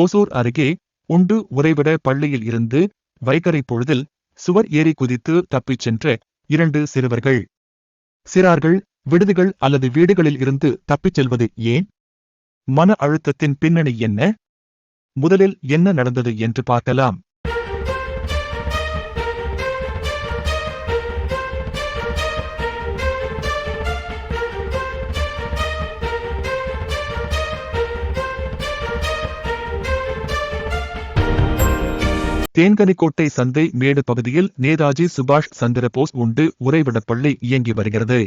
ஓசூர் அருகே உண்டு உறைவிட பள்ளியில் இருந்து வைகரை பொழுதில் சுவர் ஏறி குதித்து தப்பிச் சென்ற இரண்டு சிறுவர்கள். சிறார்கள் விடுதிகள் அல்லது வீடுகளில் இருந்து தப்பிச் செல்வது ஏன்? மன அழுத்தத்தின் பின்னணி என்ன? முதலில் என்ன நடந்தது என்று பார்க்கலாம். தேன்கனிக்கோட்டை சந்தை மேடு பகுதியில் நேதாஜி சுபாஷ் சந்திரபோஸ் உண்டு உறைவிடப் பள்ளி இயங்கி வருகிறது.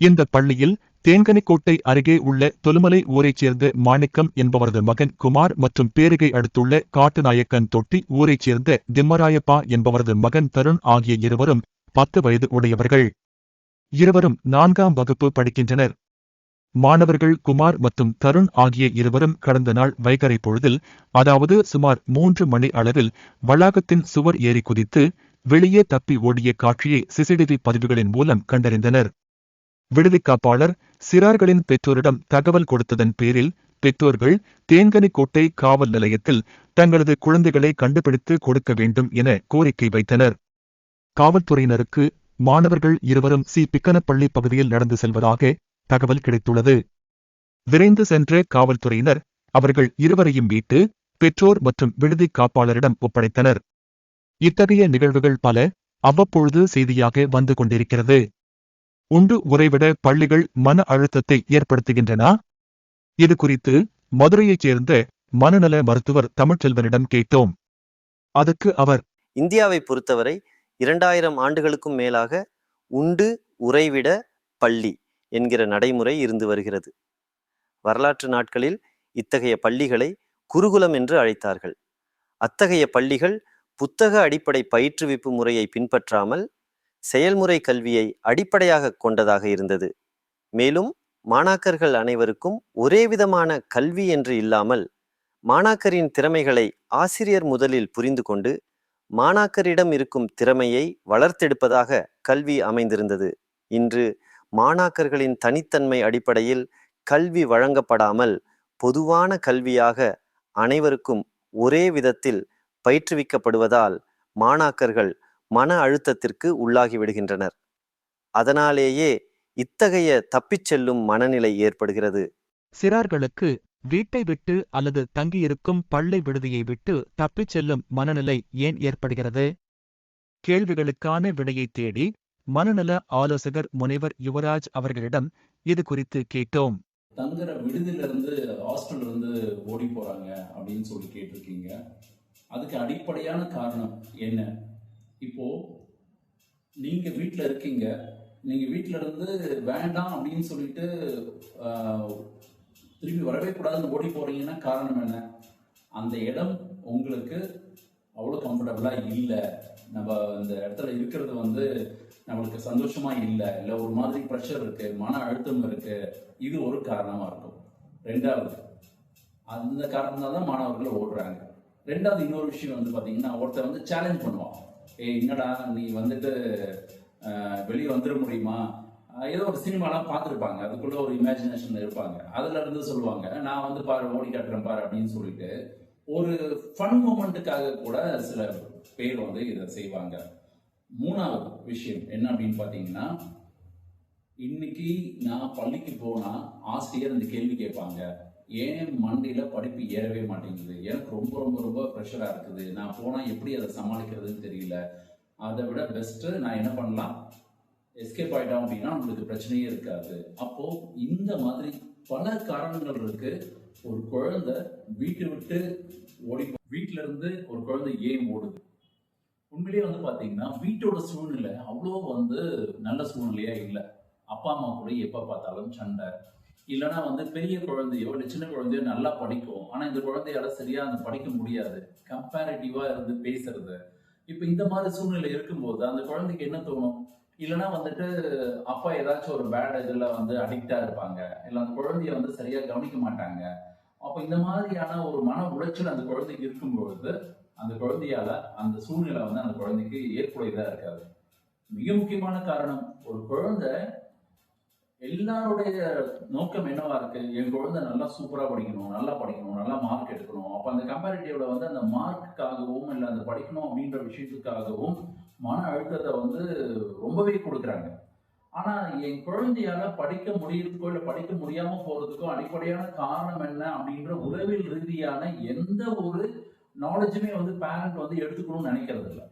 இந்த பள்ளியில் தேன்கனிக்கோட்டை அருகே உள்ள தொலுமலை ஊரைச் சேர்ந்த மாணிக்கம் என்பவரது மகன் குமார் மற்றும் பேரிகை அடுத்துள்ள காட்டுநாயக்கன் தொட்டி ஊரைச் சேர்ந்த திம்மராயப்பா என்பவரது மகன் தருண் ஆகிய இருவரும் பத்து வயது உடையவர்கள். இருவரும் நான்காம் வகுப்பு படிக்கின்றனர். மாணவர்கள் குமார் மற்றும் தருண் ஆகிய இருவரும் கடந்த நாள் வைகரை பொழுதில் அதாவது சுமார் மூன்று மணி அளவில் வளாகத்தின் சுவர் ஏறி குதித்து வெளியே தப்பி ஓடிய காட்சியை சிசிடிவி பதிவுகளின் மூலம் கண்டறிந்தனர். விடுதிக் காப்பாளர் சிறார்களின் பெற்றோரிடம் தகவல் கொடுத்ததன் பேரில் பெற்றோர்கள் தேங்கனிக்கோட்டை காவல் நிலையத்தில் தங்களது குழந்தைகளை கண்டுபிடித்து கொடுக்க வேண்டும் என கோரிக்கை வைத்தனர். காவல்துறையினருக்கு மாணவர்கள் இருவரும் சி. பிக்கனப்பள்ளி பகுதியில் நடந்து செல்வதாக தகவல் கிடைத்துள்ளது. விரைந்து சென்ற காவல்துறையினர் அவர்கள் இருவரையும் மீட்டு பெற்றோர் மற்றும் விடுதி காப்பாளரிடம் ஒப்படைத்தனர். இத்தகைய நிகழ்வுகள் பல அவ்வப்பொழுது செய்தியாக வந்து கொண்டிருக்கிறது. உண்டு உறைவிட பள்ளிகள் மன அழுத்தத்தை ஏற்படுத்துகின்றன? இது குறித்து மதுரையைச் சேர்ந்த மனநல மருத்துவர் தமிழ்ச்செல்வனிடம் கேட்டோம். அதற்கு அவர் இந்தியாவை பொறுத்தவரை இரண்டாயிரம் ஆண்டுகளுக்கும் மேலாக உண்டு உறைவிட பள்ளி என்கிற நடைமுறை இருந்து வருகிறது. வரலாற்று நாட்களில் இத்தகைய பள்ளிகளை குருகுலம் என்று அழைத்தார்கள். அத்தகைய பள்ளிகள் புத்தக அடிப்படை பயிற்றுவிப்பு முறையை பின்பற்றாமல் செயல்முறை கல்வியை அடிப்படையாக கொண்டதாக இருந்தது. மேலும் மாணாக்கர்கள் அனைவருக்கும் ஒரே விதமான கல்வி என்று இல்லாமல் மாணாக்கரின் திறமைகளை ஆசிரியர் முதலில் புரிந்து கொண்டு மாணாக்கரிடம் இருக்கும் திறமையை வளர்த்தெடுப்பதாக கல்வி அமைந்திருந்தது. இன்று மாணாக்கர்களின் தனித்தன்மை அடிப்படையில் கல்வி வழங்கப்படாமல் பொதுவான கல்வியாக அனைவருக்கும் ஒரே விதத்தில் பயிற்றுவிக்கப்படுவதால் மாணாக்கர்கள் மன அழுத்தத்திற்கு உள்ளாகிவிடுகின்றனர் அதனாலேயே இத்தகைய தப்பிச் செல்லும் மனநிலை ஏற்படுகிறது. சிறார்களுக்கு வீட்டை விட்டு அல்லது தங்கியிருக்கும் பள்ளி விடுதியை விட்டு தப்பிச் செல்லும் மனநிலை ஏன் ஏற்படுகிறது? கேள்விகளுக்கான விடையை தேடி மனநல ஆலோசகர் முனைவர் யுவராஜ் அவர்களிடம் இது குறித்து கேட்டோம். தங்குற விடுதியில இருந்து ஹாஸ்டல்ல இருந்து ஓடி போறாங்க அப்படின்னு சொல்லி கேட்டிருக்கீங்க. அதுக்கு அடிப்படையான காரணம் என்ன? இப்போ நீங்க வீட்டில் இருக்கீங்க. நீங்க வீட்டில இருந்து வேண்டாம் அப்படின்னு சொல்லிட்டு திரும்பி வரவே கூடாதுன்னு ஓடி போறீங்கன்னா காரணம் என்ன? அந்த இடம் உங்களுக்கு அவ்வளோ கம்ஃபர்டபுளாக இல்லை. நம்ம அந்த இடத்துல இருக்கிறது வந்து நம்மளுக்கு சந்தோஷமா இல்லை. இல்லை ஒரு மாதிரி ப்ரெஷர் இருக்கு மன அழுத்தம் இருக்கு. இது ஒரு காரணமா இருக்கும். ரெண்டாவது அந்த காரணம் தான் மாணவர்கள் ஓடுறாங்க. ரெண்டாவது இன்னொரு விஷயம் வந்து பார்த்தீங்கன்னா ஒருத்தர் வந்து சேலஞ்ச் பண்ணுவான். ஏய் என்னடா நீ வந்துட்டு வெளியே வந்துட முடியுமா? ஏதோ ஒரு சினிமாலாம் பார்த்துருப்பாங்க. அதுக்குள்ள ஒரு இமேஜினேஷன் இருப்பாங்க. அதுல இருந்து சொல்லுவாங்க நான் வந்து பாரு ஓடி காட்டுறேன் பாரு அப்படின்னு சொல்லிட்டு ஒரு ஃபன் மூமெண்ட்டுக்காக கூட சில பேர் வந்து இதை செய்வாங்க. மூணாவது விஷயம் என்ன அப்படின்னு பார்த்தீங்கன்னா இன்னைக்கு நான் பள்ளிக்கு போனால் ஆசிரியர் இந்த கேள்வி கேட்பாங்க. ஏன் மண்டியில் படிப்பு ஏறவே மாட்டேங்குது? எனக்கு ரொம்ப ரொம்ப ரொம்ப ப்ரெஷராக இருக்குது. நான் போனால் எப்படி அதை சமாளிக்கிறதுன்னு தெரியல. அதை விட பெஸ்ட்டு நான் என்ன பண்ணலாம்? எஸ்கேப் ஆகிட்டோம் அப்படின்னா நம்மளுக்கு பிரச்சனையே இருக்காது. அப்போது இந்த மாதிரி பல காரணங்கள் இருக்குது ஒரு குழந்தை வீட்டை விட்டு ஓடி வீட்டில இருந்து ஒரு குழந்தை ஏன் ஓடுது? உண்மையிலேயே வந்து பாத்தீங்கன்னா வீட்டோட சூழ்நிலை அவ்வளோ வந்து நல்ல சூழ்நிலையா இல்லை. அப்பா அம்மா கூட எப்ப பார்த்தாலும் சண்டை. இல்லைன்னா வந்து பெரிய குழந்தையோ இல்லை சின்ன குழந்தையோ நல்லா படிக்கும். ஆனா இந்த குழந்தையால சரியா அந்த படிக்க முடியாது. கம்பேரிட்டிவா இருந்து பேசுறது. இப்ப இந்த மாதிரி சூழ்நிலை இருக்கும்போது அந்த குழந்தைக்கு என்ன தோணும்? இல்லைன்னா வந்துட்டு அப்பா ஏதாச்சும் ஒரு பேட் இதில் வந்து அடிக்டா இருப்பாங்க. இல்லை அந்த குழந்தைய வந்து சரியா கவனிக்க மாட்டாங்க. அப்போ இந்த மாதிரியான ஒரு மன உளைச்சல் அந்த குழந்தைக்கு இருக்கும்பொழுது அந்த குழந்தையால அந்த சூழ்நிலை வந்து அந்த குழந்தைக்கு ஏற்புடையதா இருக்காது. மிக முக்கியமான காரணம் ஒரு குழந்தை எல்லாருடைய நோக்கம் என்னவா இருக்கு? என் குழந்தை நல்லா சூப்பரா படிக்கணும் நல்லா படிக்கணும் நல்லா மார்க் எடுக்கணும். அப்ப அந்த கம்பேரிட்டிவ்ல வந்து அந்த மார்க்குக்காகவும் இல்லை அந்த படிக்கணும் அப்படின்ற விஷயத்துக்காகவும் மன அழுத்தத்தை வந்து ரொம்பவே கொடுக்குறாங்க. ஆனால் என் குழந்தையால படிக்க முடியறதுக்கோ இல்லை படிக்க முடியாம போறதுக்கோ அடிப்படையான காரணம் என்ன அப்படின்ற உறவில் ரீதியான எந்த ஒரு நாலேஜுமே வந்து பேரண்ட் வந்து எடுத்துக்கணும்னு நினைக்கிறது இல்லை